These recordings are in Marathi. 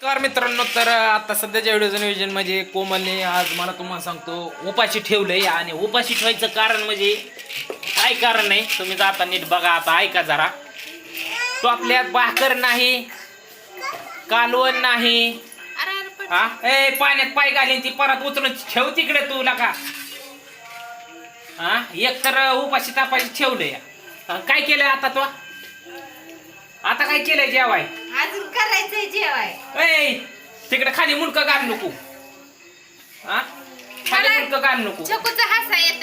नमस्कार मित्रांनो तर आता सध्याच्या व्हिडिओचं नियोजन म्हणजे कोमलने आज मला तुम्हाला सांगतो उपाशी ठेवलंय आणि उपाशी ठेवायचं कारण म्हणजे काय कारण नाही तुम्ही आता नीट बघा आता ऐका जरा. तो आपल्यात भाकर नाही कालवण नाही. हा? ए पाण्यात पाय घालीन ती परत उचलून ठेव तिकडे तू का हा? एक तर उपाशी तापाशी ठेवलंय. काय केलंय आता तो? आता काय केलंय जेवाय? अजून करायचंय जेवाय. तिकडे खाली मुलक घाल नको. हा? खाली मला- मुलक घाल नको. छकूचा हसा येत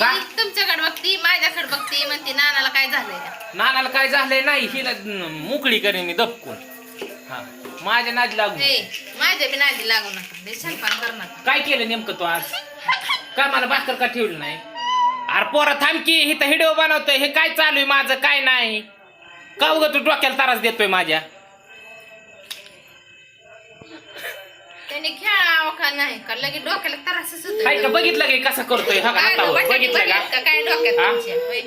का? तुमच्याकडे बघती माझ्याकडे बघती म्हणते नानाला काय झालंय? नानाला काय झालंय नाही हिला न- मोकळी करेन मी दबकून. हा. माझ्या नादी लागू माझ्या बी नादी लागू नका. लय कर नका. काय केलं नेमकं तू आज? का मला भाकर का ठेवली नाही? अरे पोरं थांब की इथं व्हिडिओ बनवतोय. हे काय चालू आहे माझं? काय नाही? का उगा तू डोक्याला त्रास देतोय माझ्या? त्याने खेळावं का नाही? का लगे डोक्याला त्रासच होतो काय का बघितलं की कसं करतोय? हा का काय हातावर बटाटे बघितलं बघितलं का? का काय डोक्यात हा? तुमच्या? होय.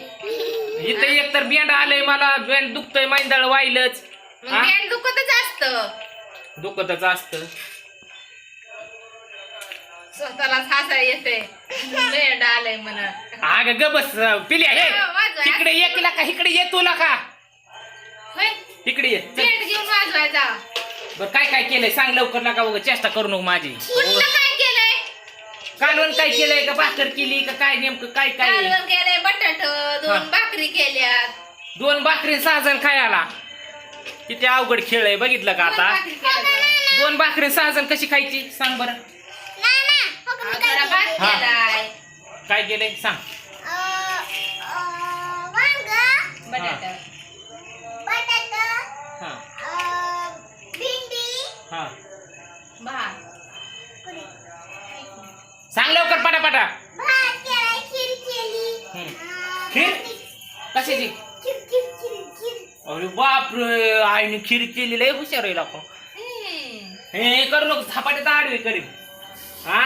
इथं एक तर बेंड आलंय मला बेंड दुखतोय मैंदळ वाईलच मग हा? बँड दुखतच असतं. दुखतच असतं. स्वतःलाच हसा येते बँड आलंय म्हणा. अग ग बस पिल्या हे. हा, वाजवा. इकडे ये तुला का? इकडे ये तुला का होय. इकडे ये. चल. बँड घेऊन वाजवायचा. बरं काय काय केलंय? सांग लवकर नका उगा चेष्टा करू नको माझी. काय केलंय? कालवण काय केलंय का? भाकर केली का काय नेमकं काय काय? कालवण केलंय बटाट हा. दोन भाकरी केल्यात. दोन भाकरी सहा जण खायला. किती अवघड खेळ आहे बघितलं का आता. दोन भाकरी सहा जण कशी खायची? सांग बरं. हा, भात हा. केलाय? काय? केलंय? सांग. बटाट हा. भात सांग लवकर पटापटा. हम्म. खीर? कशाची? अरे बापरे आईने खीर केली लय हुशार आहे लोक हम्म. हे करू नको झपाट्यात आडवी करीन. हा?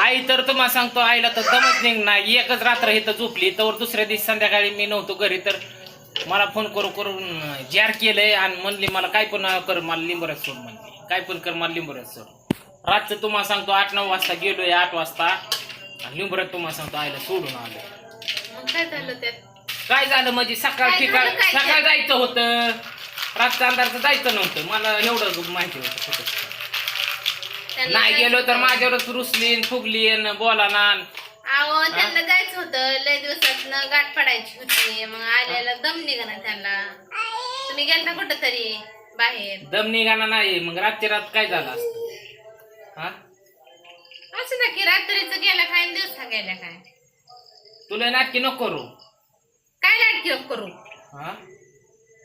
आई तर तुम्हाला सांगतो आईला तर दमच निघणार एकच रात्र इथं झोपली तर दुसऱ्या दिवशी संध्याकाळी मी नव्हतो घरी तर मला फोन करू करून जार केलंय आणि म्हणली मला काय पण कर मला लिंबरच सोड म्हणली. काय पण कर मला लिंबरच सोड. रातचं तुम्हाला सांगतो आठ नऊ वाजता गेलोय आठ वाजता. आणि लिंबरच तुम्हाला सांगतो आईला सोडून आलो काय झालं त्यात? काय झालं म्हणजे सकाळ ठिकाण सकाळ जायचं होतं. रातचं अंधारचं जायचं नव्हतं. मला एवढं माहिती होतं फक्त. नाही गेलो तर. माझ्यावरच रुसलीन फुगलीन बोला ना अहो त्यांना जायचं होतं. लय दिवसात गाठ पडायची होती. मग आल्याला दम निघाला त्यांना. तुम्ही गेलता कुठं तरी बाहेर. दम निघाला नाही. मग रातची रात काय झालं असतं? हा? असं ना की रात्रीचं गेला काय आणि दिवसा गेल्या काय? तुला नाटकी नको करू. काय लाटकी करू? हा?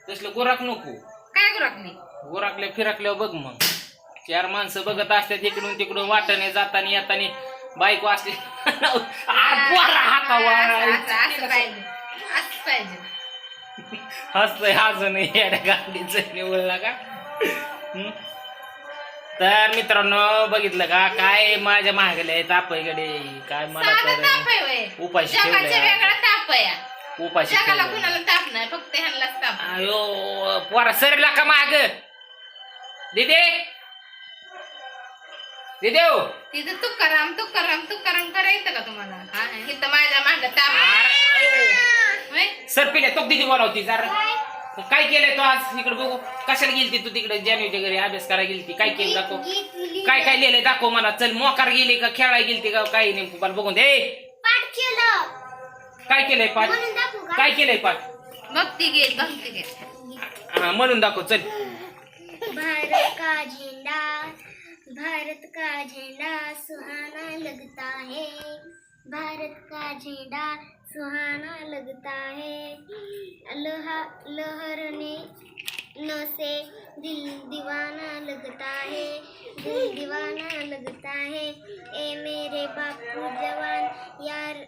तसलं गोराक नको. काय गुराकली गोराकल्या फिराकल्यावर बघ मग. चार माणसं बघत असतात इकडून तिकडून. वाटाने जाताना येताना बायको असते हसतोय अजून येड्या गाडीचं निवडला का? तर मित्रांनो बघितलं का? काय माझ्या महागले तापयकडे काय मला तर उपाशी आहे. उपाशी ताप नाही फक्त ह्यांनाच ताप अयो पोरा सरला का माग. दिदे! दिदेव तिथं तुकाराम तुकाराम तुकाराम करायचं का तुम्हाला? हा इथं माझ्या माग ताप होय? सर पिल्या तो दिदी बोलावती जरा. काय? केलंय तो आज? इकडे बघू. कशाला गेलती तू तिकडे? जानवीच्या घरी अभ्यास करायला गेलती. काय केलं दाखव. काय काय लिहिलंय दाखव मला. चल मोकार गेली का खेळायला गेलती का काय नेमकं मला बघून दे. काय केलंय पाठ? काय केलंय पाठ? भक्ती घे भक्ती घे. हा, म्हणून दाखव चल. भारत का झंडा भारत का झंडा सुहाना लगता है। भारत का झंडा सुहाना लगता है। लहा लहरने न से दिल दीवाना लगता है। दिल दीवाना लगता है। ए मेरे बापू जवान यार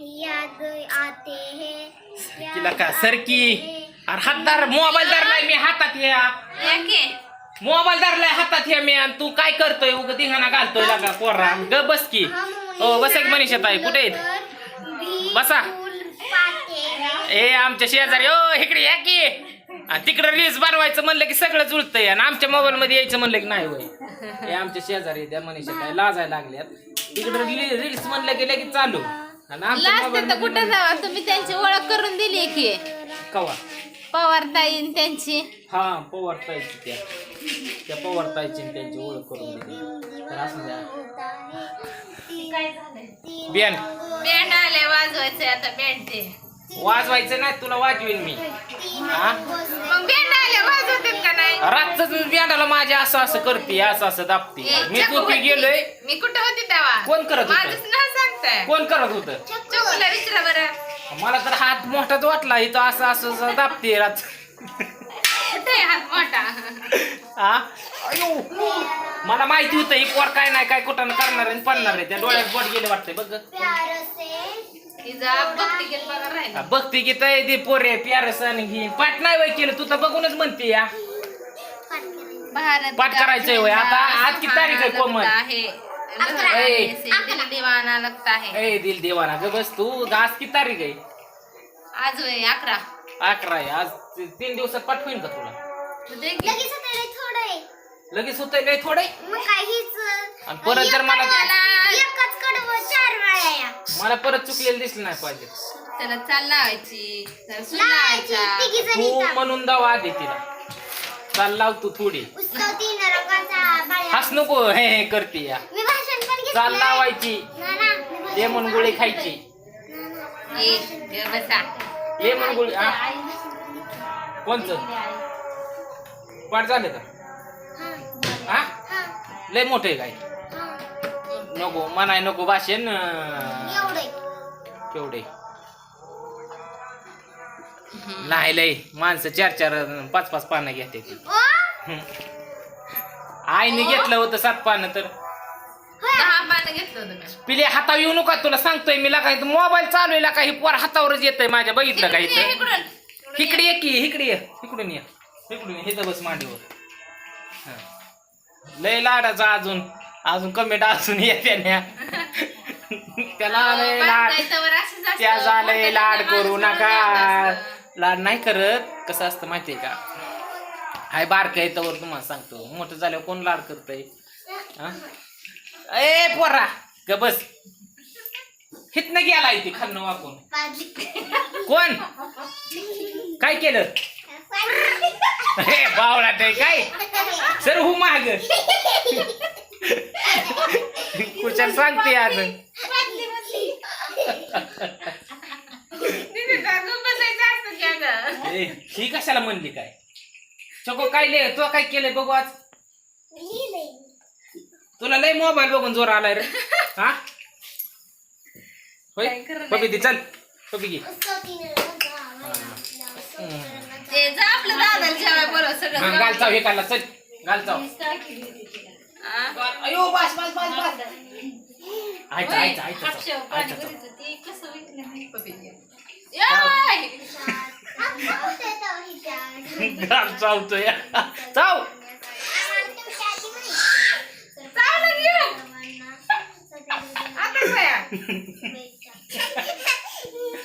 याद आते हैं। तिला का सरकी आते हैं. अरे मोबाईल धरलाय मी हातात या याके मोबाईल धरलाय हातात या मी आणि तू काय करतोय? उग धिंगाणा घालतोय लागा पोरा. ग बस की. हो बस एक मनीषा ताई. कुठे आहेत? बसा. ए आमच्या शेजारी. ओ इकडे या की. आणि तिकडं रील्स बनवायचं म्हणलं की सगळं जुळतंय. आणि आमच्या मोबाईल मध्ये यायचं म्हणलं की नाही होय. हे आमच्या शेजारी त्या मनीषा काय लाजायला लागल्यात. तिकडं रील्स म्हणलं की लगेच चालू. आणि आमच्या लास्ट मोबाईल तर कुठं जावा? तुम्ही त्यांची ओळख करून दिली की. कवा? पवार ताईन त्यांची. हा पवार ताईची त्या. त्या पवार ताईची आणि त्यांची ओळख करून दिली. तर असं द्या. बियाण बँड. आले वाजवायचे आता बँड ते. वाजवायचं नाही तुला वाजवीन मी. मग बँड आले वाजवतात का नाही? रातच माझ्या असं असं करते असं असं दाबते. ए, मी चकू होती. गेलोय? मी कुठं होती तेव्हा? कोण करत होतं? माझंच नाव सांगताय. कोण करत होत? चकूला विचारा बरं. मला तर हात मोठाच वाटला इथं असं असं असं दाबते रात कुठे आहे हात मोठा हा अयो मला माहिती होतं ही पोर काय नाही काय कुठं करणार आहे आणि पडणार आहे त्या डोळ्यात बोट गेले वाटतंय बघ प्यार से तिचा भक्ती गेल बघा राहिला बघते की तय ते पोरे प्यारस आणि घे पाठ नाही वय केलं तू तर बघूनच म्हणते या पाठ करायचं. भारत पाठ करायचंय होय. आता आज किती तारीख आहे, कोमल? है अकरा. ए. दीवाना लगता है ए दिल देवाना ग बस तू आज किती तारीख आहे आज होय अकरा अकरा आहे आज ती- तीन दिवसात पाठवीन का तुला. लगेच आता लय थोडं आहे लगेच होतंय लय थोडे मग काहीच आणि परत जर मला एकच कडवं चार वेळा या मला परत चुकलेलं दिसलं नाही पाहिजे त्याला चाल लावायची त्याला सून लावायची लावायचा तिघी तू जणी म्हणून दाव आधी तिला चाल लाव तू थोडी बाळ्या हस नको हे हे करते या मी भाषण पण घेतलंय. चाल लावायची ना ना मी भाषण लेमन पण गोळी घेतलंय. खायची ना, ना. ए ग बसा लेमन गोळी हा. कोणचं पाठ झालं का? हा, लय मोठे काय? हा. नको म्हणाय नको एवढे केवढे नाही लय माणसं चार चार पाच पाच पानं घेते आईने घेतलं होतं सात पानं तर. दहा पानं घेतलं होतं मी. पिले हातावर येऊ नका तुला सांगतोय मी लागा मोबाईल चालू आहे का ही पोर हातावरच येतंय माझ्या बघितलं का इकडे ये, इथं? इकडून. इकडे ये. ये की इकडे ये इकडून ये. इकडून ये इथं बस मांडीवर. हं. लय लाडाचा अजून अजून कमेंट अजून येते न्या. त्याला लय लाड बारकाईतावर असंच असतं. त्या झालंय मोठ्या लाड करू नका. असतं. लाड नाही करत. कसं असतं माहितीये का? हाय बारक आहे तर तुम्हाला सांगतो. मोठं झाल्यावर कोण लाड करतय? ए पोरा ग बस. हितनं गेला इथे खाल्लं वाकून. कोण? काय केलं? हे बावळा ते काय? सर हो माग. कुशाल सांगते आज. ए, ही कशाला म्हणली काय? चको काय लिह तो काय केलंय बघू आज? तुला लय मोबाईल बघून जोर आलाय रे. हा? होय? काय खरं नाही. पपी दे चल. पपी घे आपलं दादाला जेवाय बोलव सगळं हा, चाव हे काढला चल चाव हा? अयो बस बस बस बस आयचं आयचं आयचं हापशेव चाव, पाणी आयचं. ते कसं विकलं नाही पप्पी दे. याय! घाल चावतोय चाव चावलं घेऊ. आता काय?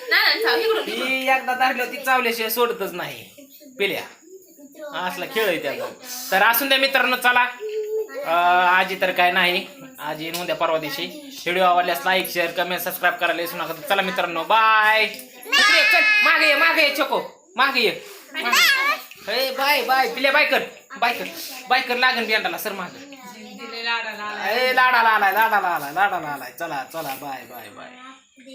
ना, ना, चाव, इकडून, इकडून. ती एकदा चावल्याशिवाय सोडतच नाही पिल्या. असला खेळ आहे त्याचा. तर असून द्या मित्रांनो चला. आजी तर काय नाही. आजी येईन उद्या परवा दिवशी. व्हिडिओ आवडल्यास लाईक शेअर कमेंट सबस्क्राईब करायला विसरू नका. चला मित्रांनो बाय चल. मागे ये मागे ये छोको मागे ये. हे बाय बाय पिल्या बाय कर. बाय कर. बाय कर. लागेल बियांडाला सर मागे. लाडाला. ए लाडाला आलाय लाडाला आलाय लाडाला आलाय चला चला. Bye bye bye